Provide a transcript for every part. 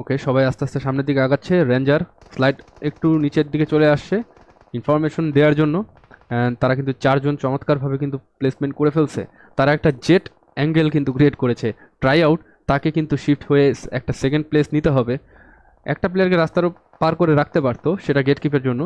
ওকে সবাই আস্তে আস্তে সামনের দিকে আগাচ্ছে। রেঞ্জার স্লাইড একটু নিচের দিকে চলে আসছে ইনফরমেশন দেওয়ার জন্য। অ্যান্ড তারা কিন্তু চারজন চমৎকারভাবে কিন্তু প্লেসমেন্ট করে ফেলছে। তারা একটা জেট অ্যাঙ্গেল কিন্তু ক্রিয়েট করেছে। ট্রাই আউট তাকে কিন্তু শিফট হয়ে একটা সেকেন্ড প্লেস নিতে হবে। একটা প্লেয়ারকে রাস্তার পার করে রাখতে পারতো, সেটা গেটকিপের জন্য।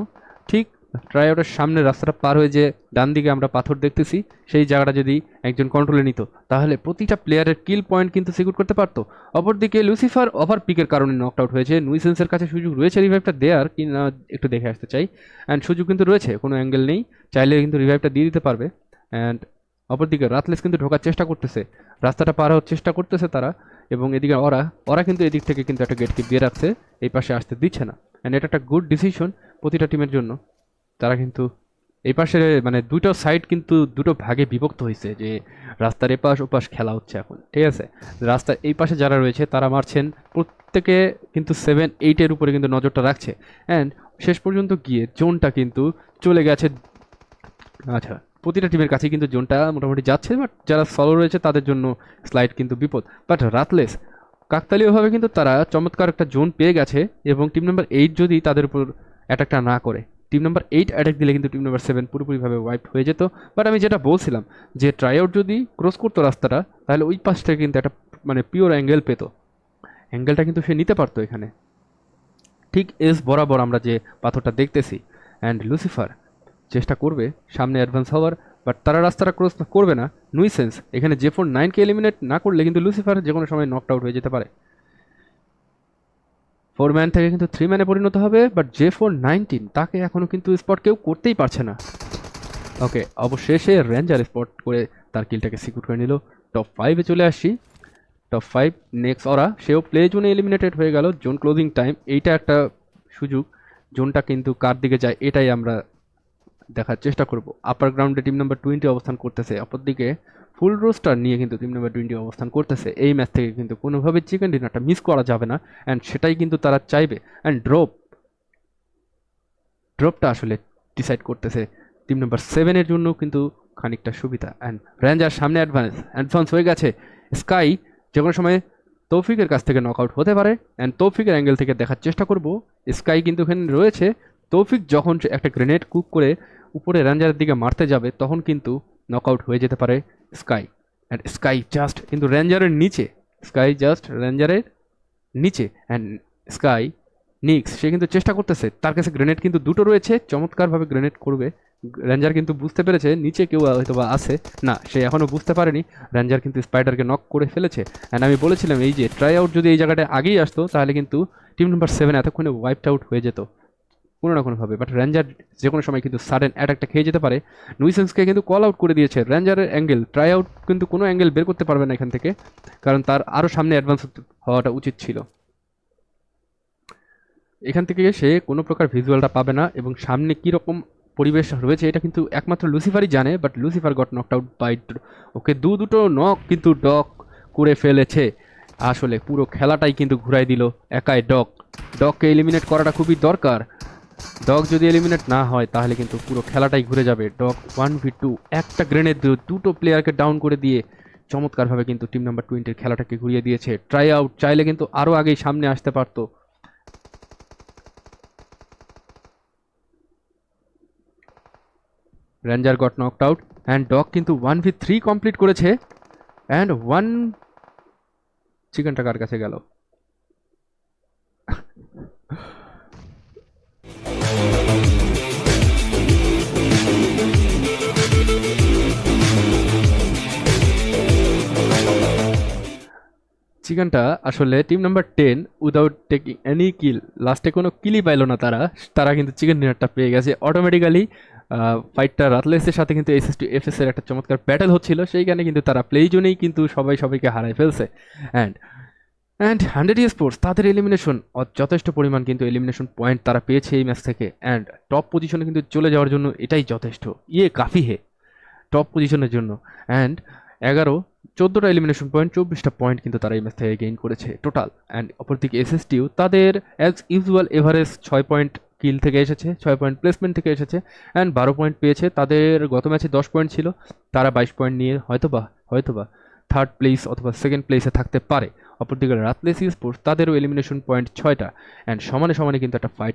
ঠিক ট্রাই আউটের সামনে রাস্তাটা পার হয়ে যে ডান দিকে আমরা পাথর দেখতেছি, সেই জায়গাটা যদি একজন কন্ট্রোলে নিত, তাহলে প্রতিটা প্লেয়ারের কিল পয়েন্ট কিন্তু সিকিউর করতে পারতো। অপরদিকে লুসিফার ওভার পিকের কারণে নকড আউট হয়েছে। নুইসেন্সের কাছে সুযোগ রয়েছে রিভাইভটা দেওয়ার কি না, একটু দেখে আসতে চাই। অ্যান্ড সুযোগ কিন্তু রয়েছে, কোনো অ্যাঙ্গেল নেই। চাইলে কিন্তু রিভাইভটা দিয়ে দিতে পারবে। অ্যান্ড অপরদিকে রাতলেস কিন্তু ঢোকার চেষ্টা করতেছে। রাস্তাটা পার হওয়ার চেষ্টা করতেছে তারা। এবং এদিকে ওরা ওরা কিন্তু এদিক থেকে কিন্তু একটা গেটকে দিয়ে রাখছে। এই পাশে আসতে দিচ্ছে না। অ্যান্ড এটা একটা গুড ডিসিশন প্রতিটা টিমের জন্য। তারা কিন্তু এই পাশে মানে দুটো সাইড কিন্তু দুটো ভাগে বিভক্ত হয়েছে যে রাস্তার এপাশ ওপাশ খেলা হচ্ছে এখন, ঠিক আছে? রাস্তার এই পাশে যারা রয়েছে তারা মারছেন, প্রত্যেকে কিন্তু সেভেন এইটের উপরে কিন্তু নজরটা রাখছে। অ্যান্ড শেষ পর্যন্ত গিয়ে জোনটা কিন্তু চলে গেছে। আচ্ছা প্রতিটা টিমের কাছে কিন্তু জোনটা মোটামুটি যাচ্ছে বাট যারা সলো রয়েছে তাদের জন্য স্লাইড কিন্তু বিপদ। বাট রাতলেস কাকতালীয়ভাবে কিন্তু তারা চমৎকার একটা জোন পেয়ে গেছে এবং টিম নাম্বার এইট যদি তাদের উপর অ্যাটাকটা না করে। টিম নাম্বার এইট অ্যাটাক দিলে কিন্তু টিম নাম্বার সেভেন পুরোপুরিভাবে ওয়াইপ হয়ে যেত। বাট আমি যেটা বলছিলাম যে ট্রাই আউট যদি ক্রস করতো রাস্তাটা, তাহলে ওই পাশ থেকে কিন্তু একটা মানে পিওর অ্যাঙ্গেল পেত। অ্যাঙ্গেলটা কিন্তু সে নিতে পারতো এখানে। ঠিক এস বরাবর আমরা যে পাথরটা দেখতেছি। অ্যান্ড লুসিফার চেষ্টা করবে সামনে অ্যাডভান্স হওয়ার বাট তারা রাস্তাটা ক্রস করবে না। নুইসেন্স এখানে জে ফোর নাইনকে এলিমিনেট না করলে কিন্তু লুসিফার যে কোনো সময় নকড আউট হয়ে যেতে পারে। ফোর ম্যান থেকে কিন্তু থ্রি ম্যানে পরিণত হবে বাট জে ফোর নাইনটিন তাকে এখনও কিন্তু স্পট কেউ করতেই পারছে না। ওকে অবশেষে রেঞ্জার স্পট করে তার কিলটাকে সিকিউর করে নিল। টপ ফাইভে চলে আসি। টপ ফাইভ নেক্সট ওরা, সেও প্লে জোনে এলিমিনেটেড হয়ে গেল। জোন ক্লোজিং টাইম এইটা একটা সুযোগ। জোনটা কিন্তু কার দিকে যায়, এটাই আমরা দেখার চেষ্টা করব। আপার গ্রাউন্ডে টিম নাম্বার টোয়েন্টি অবস্থান করতেছে। অপরদিকে ফুল রোস্টার নিয়ে কিন্তু টিম নাম্বার টোয়েন্টি অবস্থান করতেছে। এই ম্যাচ থেকে কিন্তু কোনোভাবে চিকেন ডিনারটা মিস করা যাবে না অ্যান্ড সেটাই কিন্তু তারা চাইবে। অ্যান্ড ড্রপ, ড্রপটা আসলে ডিসাইড করতেছে টিম নাম্বার সেভেনের জন্য কিন্তু খানিকটা সুবিধা। অ্যান্ড র্যাঞ্জার সামনে অ্যাডভান্স অ্যাডভান্স হয়ে গেছে। স্কাই যে কোনো সময় তৌফিকের কাছ থেকে নক আউট হতে পারে। অ্যান্ড তৌফিকের অ্যাঙ্গেল থেকে দেখার চেষ্টা করব। স্কাই কিন্তু এখানে রয়েছে। তৌফিক যখন একটা গ্রেনেড কুক করে উপরে র্যাঞ্জারের দিকে মারতে যাবে, তখন কিন্তু নক আউট হয়ে যেতে পারে। স্কাই অ্যান্ড স্কাই জাস্ট কিন্তু রেঞ্জারের নিচে, স্কাই জাস্ট রেঞ্জারের নিচে অ্যান্ড স্কাই নিক্স সে কিন্তু চেষ্টা করতেছে, তার কাছে গ্রেনেড কিন্তু দুটো রয়েছে, চমৎকারভাবে গ্রেনেড করবে রেঞ্জার কিন্তু বুঝতে পেরেছে, নিচে কেউ হয়তো বা আছে, না, সে এখনও বুঝতে পারেনি রেঞ্জার কিন্তু স্পাইডারকে নক করে ফেলেছে অ্যান্ড আমি বলেছিলাম এই যে ট্রাই আউট যদি এই জায়গাটায় আগেই আসতো, তাহলে কিন্তু টিম নাম্বার সেভেন এতক্ষণে ওয়াইপড আউট হয়ে যেত। কোনো না কোনোভাবে। বাট র্যাঞ্জার যে কোনো সময় কিন্তু সাডেন অ্যাটাকটা খেয়ে যেতে পারে। নুইসেন্সকে কিন্তু কল আউট করে দিয়েছে। র্যাঞ্জারের অ্যাঙ্গেল ট্রাই আউট কিন্তু কোনো অ্যাঙ্গেল বের করতে পারবে না এখান থেকে। কারণ তার আরও সামনে অ্যাডভান্স হওয়াটা উচিত ছিল। এখান থেকে সে কোনো প্রকার ভিজুয়ালটা পাবে না এবং সামনে কীরকম পরিবেশ রয়েছে এটা কিন্তু একমাত্র লুসিফারই জানে। But Lucifer got knocked out by okay দু দুটো নক কিন্তু ডক করে ফেলেছে। আসলে পুরো খেলাটাই কিন্তু ঘুরাই দিল। একাই ডক ডককে এলিমিনেট করাটা খুবই দরকার। ডগ যদি এলিমিনেট না হয়, তাহলে কিন্তু পুরো খেলাটাই ঘুরে যাবে। ডগ ওয়ান ভি টু একটা গ্রেনেড দুটো প্লেয়ারকে ডাউন করে দিয়ে চমৎকারভাবে কিন্তু টিম নাম্বার টোয়েন্টির খেলাটাকে ঘুরিয়ে দিয়েছে। ট্রাই আউট চাইলে কিন্তু আরও আগেই সামনে আসতে পারতো। Ranger got knocked out and dog কিন্তু ওয়ান ভি থ্রি কমপ্লিট করেছে অ্যান্ড ওয়ান চিকেনটা কার কাছে গেল? চিকেনটা আসলে team number ten without taking any kill লাস্টে কোনো কিলই পাইলো না তারা। তারা কিন্তু চিকেন ডিনারটা পেয়ে গেছে। অটোমেটিক্যালি ফাইটটা রাতলেসের সাথে কিন্তু S S to F S এর একটা চমৎকার ব্যাটেল হচ্ছিল। সেইখানে কিন্তু তারা প্লেই জোনেই কিন্তু সবাই সবাইকে হারাই ফেলছে। অ্যান্ড অ্যান্ড হান্ড্রেড স্পোর্টস তাদের এলিমিনেশন যথেষ্ট পরিমাণ কিন্তু এলিমিনেশন পয়েন্ট তারা পেয়েছে এই ম্যাচ থেকে। অ্যান্ড টপ পজিশনে কিন্তু চলে যাওয়ার জন্য এটাই যথেষ্ট। ইয়ে কাফি হে টপ পজিশনের জন্য। অ্যান্ড এগারো, চোদ্দোটা এলিমিনেশন পয়েন্ট চব্বিশটা পয়েন্ট কিন্তু তারা এই ম্যাচ থেকে গেইন করেছে টোটাল অ্যান্ড অপরদিকে এসএসটিও তাদের অ্যাজ ইউজুয়াল এভারেজ ছয় পয়েন্ট কিল থেকে এসেছে, ছয় পয়েন্ট প্লেসমেন্ট থেকে এসেছে। অ্যান্ড বারো পয়েন্ট পেয়েছে, তাদের গত ম্যাচে দশ পয়েন্ট ছিল। তারা বাইশ পয়েন্ট নিয়ে হয়তোবা হয়তোবা থার্ড প্লেস অথবা সেকেন্ড প্লেসে থাকতে পারে। অপরদিকে রাতলেসি স্পোর্টস তাদেরও এলিমিনেশন পয়েন্ট ছয়টা। অ্যান্ড সমানে সমানে কিন্তু একটা ফাইট